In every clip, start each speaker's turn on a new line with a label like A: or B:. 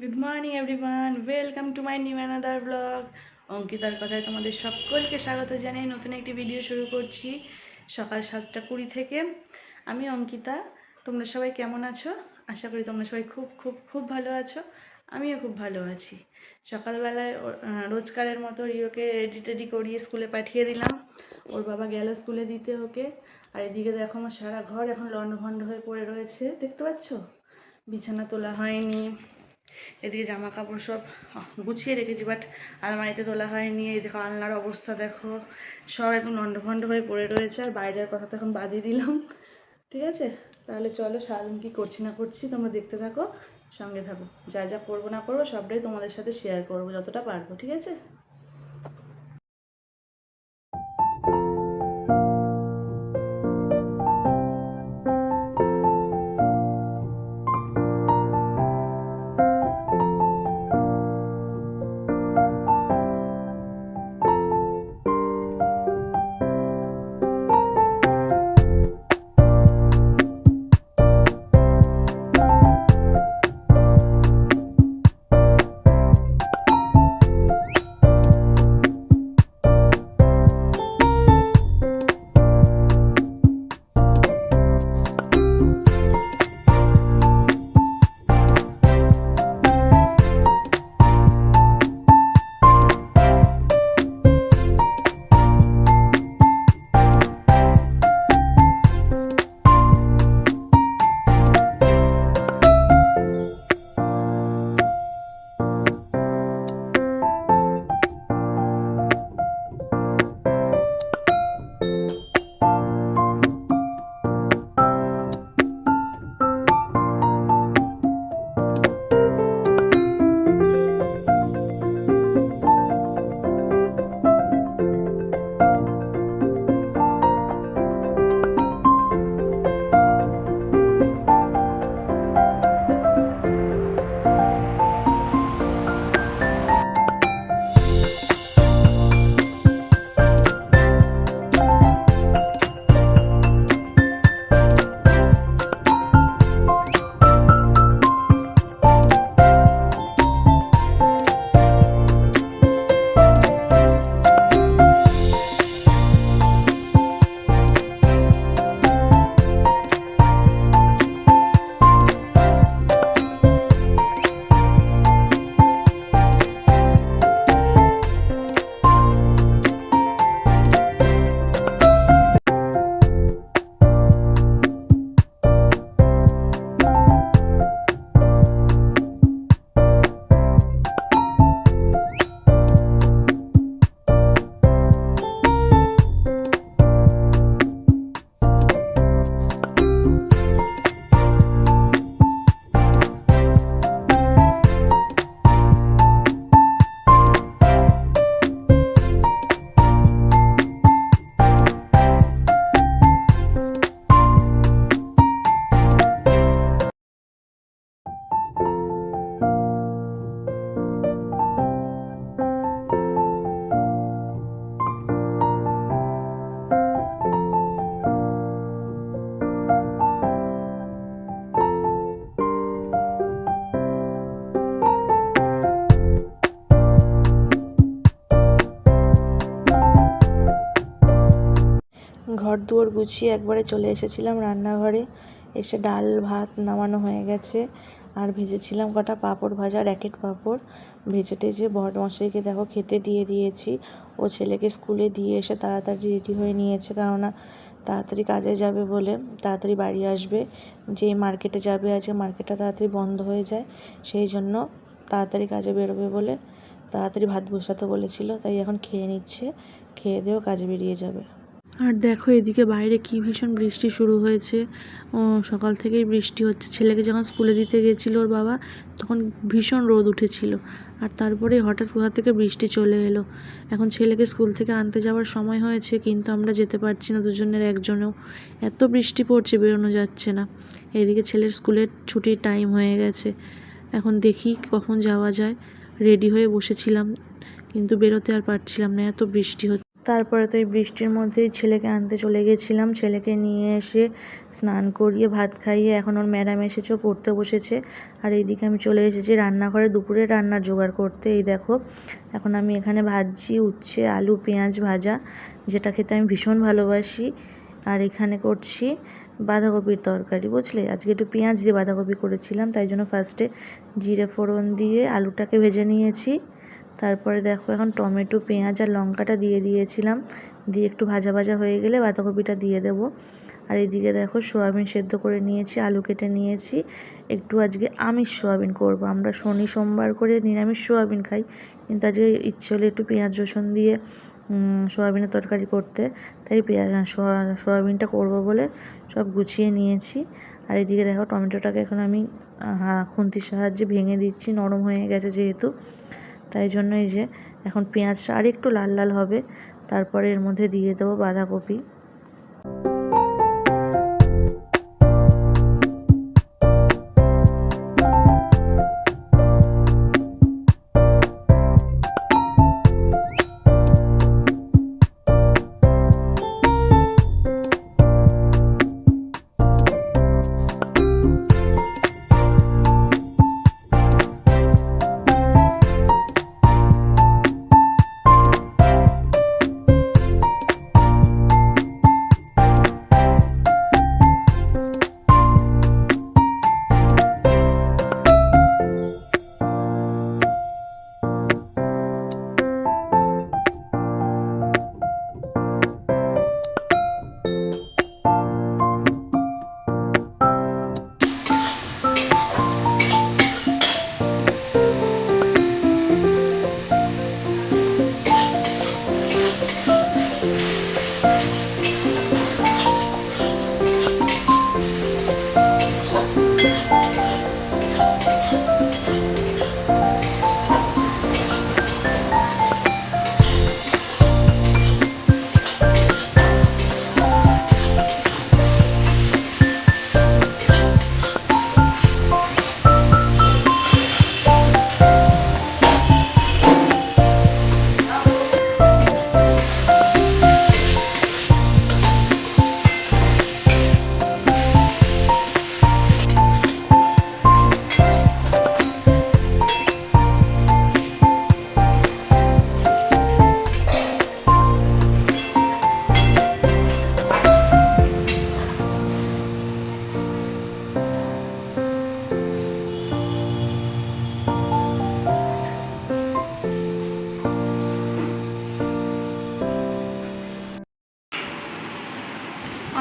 A: Good morning everyone welcome to my new another blog অঙ্কিতার কথায় তোমাদের সকলকে স্বাগত জানিয়ে নতুন একটি ভিডিও শুরু করছি সকাল সাতটা কুড়ি থেকে। আমি অঙ্কিতা। তোমরা সবাই কেমন আছো? আশা করি তোমরা সবাই খুব খুব খুব ভালো আছো। আমিও খুব ভালো আছি। সকালবেলায় রোজকারের মতো রিওকে রেডি টেডি করিয়ে স্কুলে পাঠিয়ে দিলাম। ওর বাবা গেল স্কুলে দিতে ওকে। আর এদিকে দেখো আমার সারা ঘর এখন লন্ডভন্ড হয়ে পড়ে রয়েছে। দেখতে পাচ্ছ? বিছানা তোলা হয়নি। এদিকে জামা কাপড় সব গুছিয়ে রেখেছি বাট আলমারিতে তোলা হয়নি। এই দেখো আলনার অবস্থা দেখো, সব একদম নন্ডভণ্ড হয়ে পড়ে রয়েছে, আর বাইরের কথা তো এখন বাদই দিলাম, ঠিক আছে? তাহলে চলো সারাদিন কী করছি না করছি তোমরা দেখতে থাকো, সঙ্গে থাকো। যা যা করব না করব সবটাই তোমাদের সাথে শেয়ার করব, যতটা পারব, ঠিক আছে? ঘর দুয়ার গুছিয়ে একবারে চলে এসেছিলাম রান্নাঘরে। এসে ডাল, ভাত নামানো হয়ে গেছে। আর ভেজেছিলাম কটা পাঁপড় ভাজা র্যাকেট পাঁপড়। ভেজে টেজে বড় মশাইকে দেখো খেতে দিয়ে দিয়েছি। ও ছেলেকে স্কুলে দিয়ে এসে তাড়াতাড়ি রেডি হয়ে নিয়েছে, কেননা তাড়াতাড়ি কাজে যাবে বলে তাড়াতাড়ি বাড়ি আসবে। যে মার্কেটে যাবে আজকে, মার্কেটটা তাড়াতাড়ি বন্ধ হয়ে যায়। সেই জন্য তাড়াতাড়ি কাজে বেরোবে বলে তাড়াতাড়ি ভাত বসাতে বলেছিল, তাই এখন খেয়ে নিচ্ছে। খেয়ে দিয়েও কাজে বেরিয়ে যাবে। আর দেখো এদিকে বাইরে কি ভীষণ বৃষ্টি শুরু হয়েছে। ও, সকাল থেকেই বৃষ্টি হচ্ছে। ছেলেকে যখন স্কুলে দিতে গেছিল ওর বাবা, তখন ভীষণ রোদ উঠেছিল। আর তারপরে হঠাৎ কোথা থেকে বৃষ্টি চলে এলো। এখন ছেলেকে স্কুল থেকে আনতে যাওয়ার সময় হয়েছে, কিন্তু আমরা যেতে পারছি না, দুজনের একজনেও। এত বৃষ্টি পড়ছে, বেরোনো যাচ্ছে না। এদিকে ছেলের স্কুলের ছুটির টাইম হয়ে গেছে। এখন দেখি কখন যাওয়া যায়। রেডি হয়ে বসেছিলাম, কিন্তু বেরোতে আর পারছিলাম না, এত বৃষ্টি হচ্ছে।
B: তারপরে তো এই বৃষ্টির মধ্যেই ছেলেকে আনতে চলে গেছিলাম। ছেলেকে নিয়ে এসে স্নান করিয়ে ভাত খাইয়ে এখন ওর ম্যাডাম এসেছে পড়তে বসেছে। আর এইদিকে আমি চলে এসেছি রান্নাঘরে দুপুরে রান্নার জোগাড় করতে। এই দেখো, এখন আমি এখানে ভাজছি উচ্ছে, আলু, পেঁয়াজ ভাজা, যেটা খেতে আমি ভীষণ ভালোবাসি। আর এখানে করছি বাঁধাকপির তরকারি, বুঝলে? আজকে একটু পেঁয়াজ দিয়ে বাঁধাকপি করেছিলাম, তাই জন্য ফার্স্টে জিরে ফোড়ন দিয়ে আলুটাকে ভেজে নিয়েছি। তারপরে দেখো এখন টমেটো, পেঁয়াজ আর লঙ্কাটা দিয়ে দিয়েছিলাম। দিয়ে একটু ভাজা ভাজা হয়ে গেলে বাঁধাকপিটা দিয়ে দেবো। আর এদিকে দেখো সোয়াবিন সেদ্ধ করে নিয়েছি, আলু কেটে নিয়েছি। একটু আজকে আমিষ সোয়াবিন করব। আমরা শনি, সোমবার করে নিরামিষ সোয়াবিন খাই। কিন্তু আজকে ইচ্ছে হলে একটু পেঁয়াজ, রসুন দিয়ে সোয়াবিনের তরকারি করতে। তাই পেঁয়াজ সোয়াবিনটা করব বলে সব গুছিয়ে নিয়েছি। আর এদিকে দেখো টমেটোটাকে এখন আমি খুন্তির সাহায্যে ভেঙে দিচ্ছি। নরম হয়ে গেছে যেহেতু। তাই জন্য এই যে এখন পেঁয়াজটা আর একটু লাল লাল হবে, তারপরে এর মধ্যে দিয়ে দেবো বাঁধাকপি।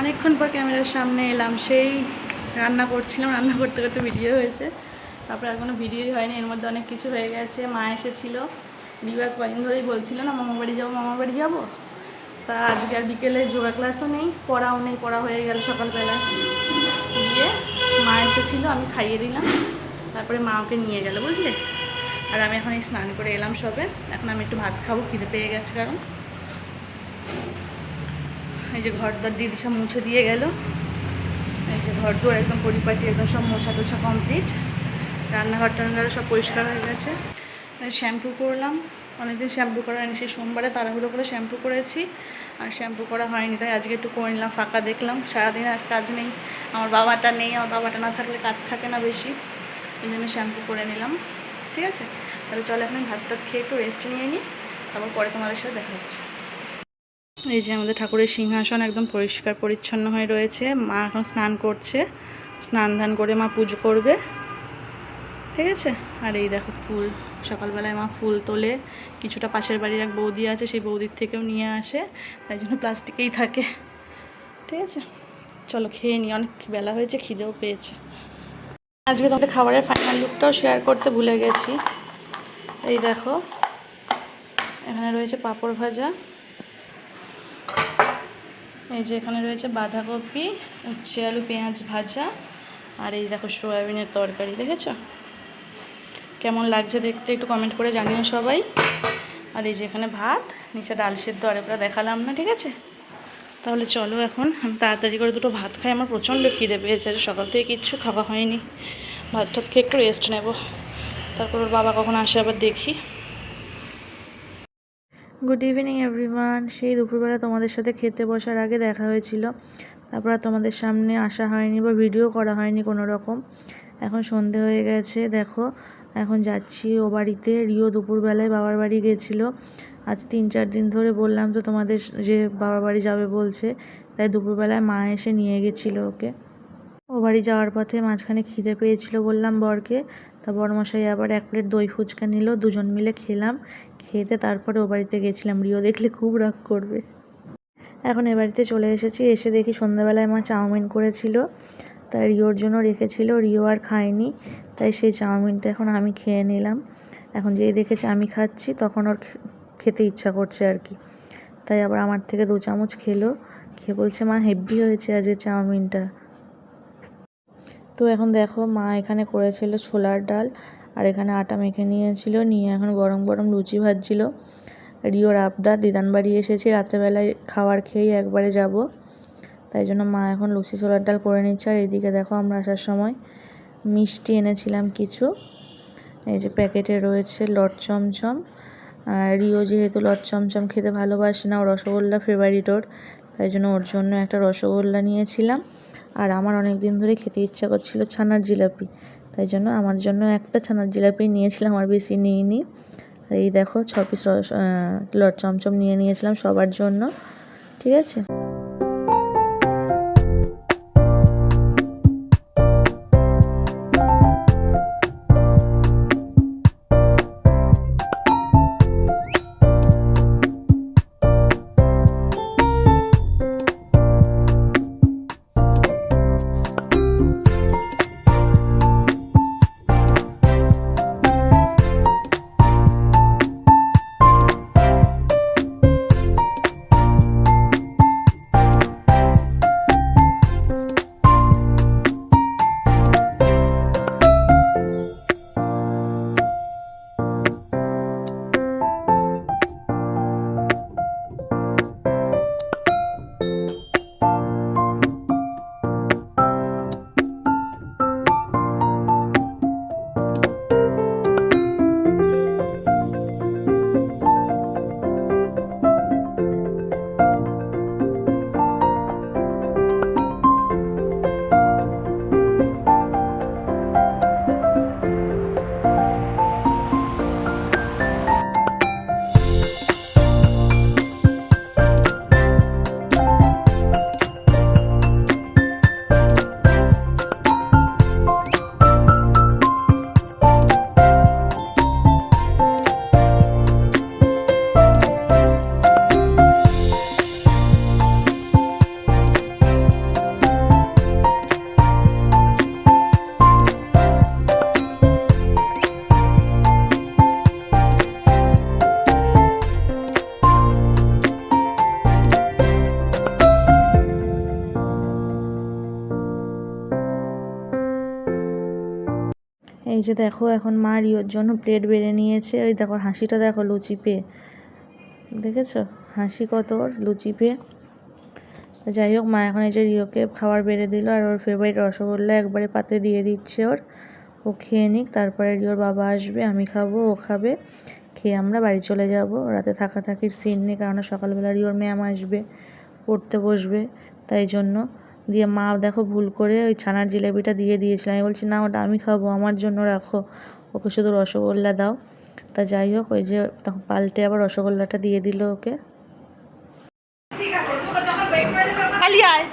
B: অনেকক্ষণ পর ক্যামেরার সামনে এলাম, সেই রান্না করছিলাম, রান্না করতে করতে ভিডিও হয়েছে। তারপরে আর কোনো ভিডিওই হয়নি, এর মধ্যে অনেক কিছু হয়ে গেছে। মা এসেছিল বিবাদ কদিন ধরেই বলছিল, না মামা বাড়ি যাব মামা বাড়ি যাব? তা আজকে আর বিকেলে যোগা ক্লাসও নেই, পড়াও নেই, পড়া হয়ে গেল সকালবেলা দিয়ে মা এসেছিল, আমি খাইয়ে দিলাম। তারপরে মা ওকে নিয়ে গেল, বুঝলে? আর আমি এখন এই স্নান করে এলাম সবে। এখন আমি একটু ভাত খাব, খিদে পেয়ে গেছে কারণ। এই যে ঘর দর দিদি সব মুছে দিয়ে গেল। এই যে ঘর দুয়ার একদম পরিপাটি, একদম সব মোছা টোছা কমপ্লিট রান্নাঘর টান্নাঘর সব পরিষ্কার হয়ে গেছে। শ্যাম্পু করলাম। অনেকদিন শ্যাম্পু করা হয়নি, সেই সোমবারে তাড়াহুড়ো করে শ্যাম্পু করেছি। আর শ্যাম্পু করা হয়নি, তাই আজকে একটু করে নিলাম, ফাঁকা দেখলাম। সারাদিন আজ কাজ নেই। আমার বাবাটা নেই, আমার বাবাটা না থাকলে কাজ থাকে না বেশি। এই জন্য শ্যাম্পু করে নিলাম, ঠিক আছে? তাহলে চলো এখন ভাত টাত খেয়ে একটু রেস্ট নিয়ে নিই তারপর পরে তোমাদের সাথে দেখা হচ্ছে। এই যে আমাদের ঠাকুরের সিংহাসন একদম পরিষ্কার পরিচ্ছন্ন হয়ে রয়েছে, মা এখন স্নান করছে, স্নান ধান করে মা পুজো করবে, ঠিক আছে? আর এই দেখো ফুল, সকালবেলায় মা ফুল তোলে, কিছুটা পাশের বাড়ির এক বৌদি আছে, সেই বৌদির থেকেও নিয়ে আসে, তাই জন্য প্লাস্টিকেই থাকে, ঠিক আছে? চলো খেয়ে নিই অনেক বেলা হয়েছে, খিদেও পেয়েছে। আজকে তোমাদের খাবারের ফাইনাল লুকটাও শেয়ার করতে ভুলে গেছি। এই দেখো, এখানে রয়েছে পাঁপড় ভাজা। এই যে এখানে রয়েছে বাঁধাকপি, উচ্ছে আলু, পেঁয়াজ ভাজা, আর এই দেখো সোয়াবিনের তরকারি, দেখেছ? কেমন লাগছে দেখতে একটু কমেন্ট করে জানিও সবাই। আর এই যে এখানে ভাত, নিচে ডাল সেদ্ধ, আর আরেকটা দেখালাম না, ঠিক আছে? তাহলে চলো এখন, আমি তাড়াতাড়ি করে দুটো ভাত খাই, আমার প্রচণ্ড খিদে পেয়েছে, আজ সকাল থেকে কিচ্ছু খাওয়া হয়নি। ভাত টাত খেয়ে একটু রেস্ট নেব। তারপর ওর বাবা কখন আসে আবার দেখি।
A: গুড ইভিনিং এভরিওয়ান সেই দুপুরবেলা তোমাদের সাথে খেতে বসার আগে দেখা হয়েছিল। তারপর তোমাদের সামনে আসা হয়নি বা ভিডিও করা হয়নি কোনো রকম। এখন সন্ধে হয়ে গেছে, দেখো। এখন যাচ্ছি ও বাড়িতে। রিও দুপুরবেলায় বাবার বাড়ি গেছিল। আজ তিন চার দিন ধরে বললাম তো তোমাদের যে বাবার বাড়ি যাবে বলছে, তাই দুপুরবেলায় মা এসে নিয়ে গেছিল ওকে। ও বাড়ি যাওয়ার পথে মাঝখানে খিদে পেয়েছিল বললাম বরকে, তা বরমশাই আবার এক প্লেট দই ফুচকা নিল, দুজন মিলে খেলাম খেতে তারপরে ও বাড়িতে গেছিলাম। রিও দেখলে খুব রাগ করবে। এখন এ বাড়িতে চলে এসেছি, এসে দেখি সন্ধ্যাবেলায় মা চাউমিন করেছিল, তাই রিওর জন্য রেখেছিল, রিও আর খায়নি, তাই সেই চাউমিনটা এখন আমি খেয়ে নিলাম। এখন যেই দেখেছে আমি খাচ্ছি, তখন ওর খেতে ইচ্ছা করছে আর কি। তাই আবার আমার থেকে দু চামচ খেলো। খেয়ে বলছে, মা হেভি হয়েছে আজকে চাউমিনটা। তো এখন দেখো, মা এখানে করেছিল ছোলার ডাল আর এখানে আটা মেখে নিয়েছিল। নিয়ে এখন গরম গরম লুচি ভাজছিল। রিওর আবদার দিদান বাড়ি এসেছি। রাত্রেবেলায় খাবার খেয়েই একবারে যাব। তাই জন্য মা এখন লুচি ছোলার ডাল করে নিচ্ছে। আর এদিকে দেখো আমরা আসার সময় মিষ্টি এনেছিলাম কিছু। এই যে প্যাকেটে রয়েছে লট চমচম। রিও যেহেতু লট চমচম খেতে ভালোবাসে না, ও রসগোল্লা ফেভারিট ওর, তাই জন্য ওর জন্য একটা রসগোল্লা নিয়েছিলাম। আর আমার অনেক দিন ধরে খেতে ইচ্ছা করছিল ছানার জিলাপি, তাই জন্য আমার জন্য একটা ছানার জিলাপি নিয়েছিলাম আর বেশি নিইনি। আর এই দেখো, ছ পিস রস লট চমচম নিয়ে নিয়েছিলাম সবার জন্য, ঠিক আছে? যে দেখো এখন মা রিওর জন্য প্লেট বেড়ে নিয়েছে। ওই দেখো হাসিটা দেখো লুচি পেয়ে। দেখেছ? হাসি কত ওর, লুচি পেয়ে। যাই হোক, মা এখন এই যে রিওকে খাবার বেড়ে দিল আর ওর ফেভারিট রসগোল্লা একবারে পাতে দিয়ে দিচ্ছে ওর। ও খেয়ে নিক, তারপরে রিওর বাবা আসবে, আমি খাব, ও খাবে। খেয়ে আমরা বাড়ি চলে যাব। রাতে থাকা থাকির সিন নেই, কারণ সকালবেলা রিওর ম্যাম আসবে, পড়তে বসবে, তাই জন্য দিয়ে মা দেখো ভুল করে ওই ছানার জিলাপিটা দিয়ে দিয়েছিল। আমি বলছি না ওটা আমি খাব আমার জন্য রাখো। ওকে শুধু রসগোল্লা দাও। তা যাই হোক ওই যে তখন পাল্টে আবার রসগোল্লাটা দিয়ে দিল ওকে।
B: আয়।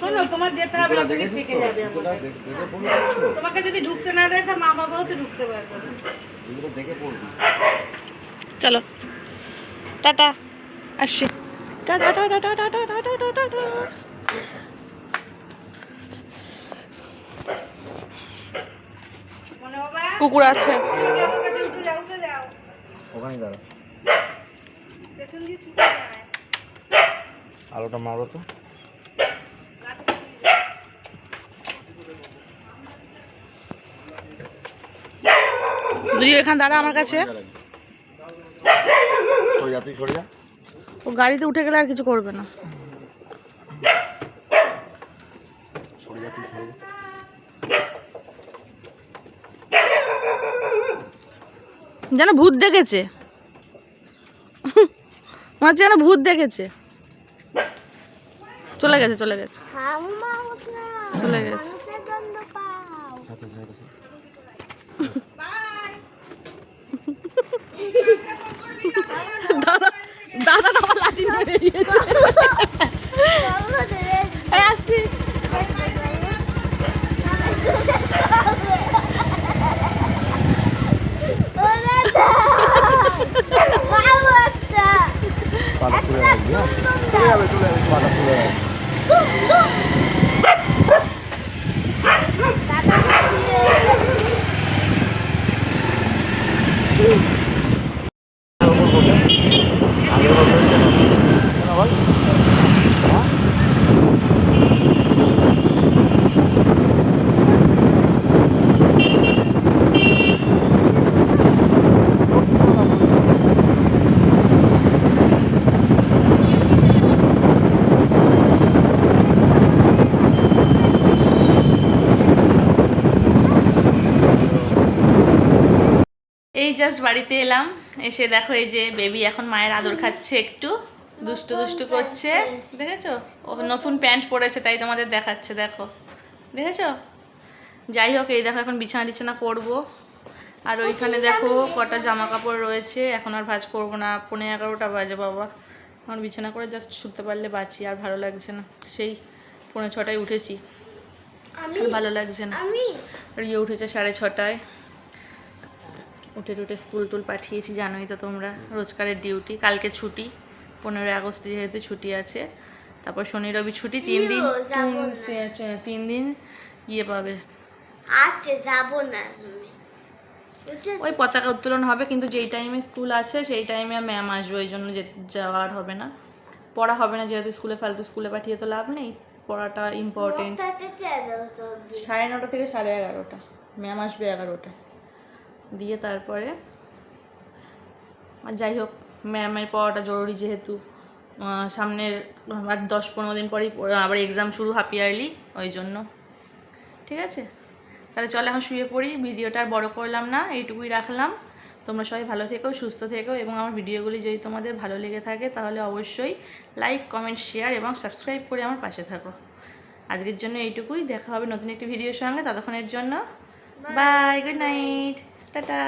C: শোনো তোমার যেতে হবে না তুমি থেকে যাবে তোমাকে যদি ঢুকতে না দেয় তা মা বাবাও তো ঢুকতে পারবে
B: চলো টাটা আসছি tata tata tata tata tata tata কুকুর আছে
D: ওখানে দাঁড়া আলোটা মারো তো
B: দুই এখান দাদা আমার কাছে। ও গাড়িতে উঠে গেলে আর কিছু করবে না। যেন ভূত দেখেছে। মনে যেন ভূত দেখেছে। চলে গেছে চলে গেছে। চলে গেছে। দাদা দাদা আমার লাঠি নিয়ে বেরিয়েছে আসছি।
D: পুড়ে যাবে হ্যাঁ? চলে যাবে চলে যাবে পাটা পুড়ে যাবে ওপর বসে আগের বছর কেন কেন বল হ্যাঁ?
B: এই জাস্ট বাড়িতে এলাম। এসে দেখো এই যে বেবি এখন মায়ের আদর খাচ্ছে একটু। দুষ্টু দুষ্টু করছে। দেখেছ? ও নতুন প্যান্ট পরেছে তাই তোমাদের দেখাচ্ছে দেখো। দেখেছ? যাই হোক এই দেখো এখন বিছানা টিছানা করব। আর ওইখানে দেখো কটা জামা কাপড় রয়েছে। এখন আর ভাজ করব না। পনেরো এগারোটা বাজে বাবা। এখন বিছানা করে জাস্ট শুতে পারলে বাঁচি আর ভালো লাগছে না। সেই পনেরো ছটায় উঠেছি। ভালো লাগছে না। রিও উঠেছে সাড়ে ছটায়। উঠে টুটে স্কুল টুল পাঠিয়েছি জানোই তো তোমরা রোজকারের ডিউটি। কালকে ছুটি পনেরোই আগস্ট যেহেতু ছুটি আছে তারপর শনি রবি ছুটি তিন দিন তিন- দিন ইয়ে পাবে।
E: আচ্ছা যাব না
B: ওই পতাকা উত্তোলন হবে কিন্তু যেই টাইমে স্কুল আছে সেই টাইমে ম্যাম আসবে ওই জন্য যে- যাওয়ার হবে না। পড়া হবে না যেহেতু স্কুলে ফালতু স্কুলে পাঠিয়ে তো লাভ নেই। পড়াটা ইম্পর্টেন্ট সাড়ে নটা থেকে সাড়ে এগারোটা। ম্যাম আসবে এগারোটা দিয়ে তারপরে যাই হোক ম্যামের পড়াটা জরুরি যেহেতু সামনের আর দশ পনেরো দিন পরেই আবার এক্সাম শুরু হাফ ইয়ারলি ওই জন্য। ঠিক আছে? তাহলে চলে এখন শুয়ে পড়ি ভিডিওটা আর বড় করলাম না এইটুকুই রাখলাম। তোমরা সবাই ভালো থেকো সুস্থ থেকো এবং আমার ভিডিওগুলি যদি তোমাদের ভালো লেগে থাকে তাহলে অবশ্যই লাইক কমেন্ট শেয়ার এবং সাবস্ক্রাইব করে আমার পাশে থাকো। আজকের জন্য এইটুকুই দেখা হবে নতুন একটি ভিডিওর সঙ্গে ততক্ষণের জন্য বাই গুড নাইট টাটা।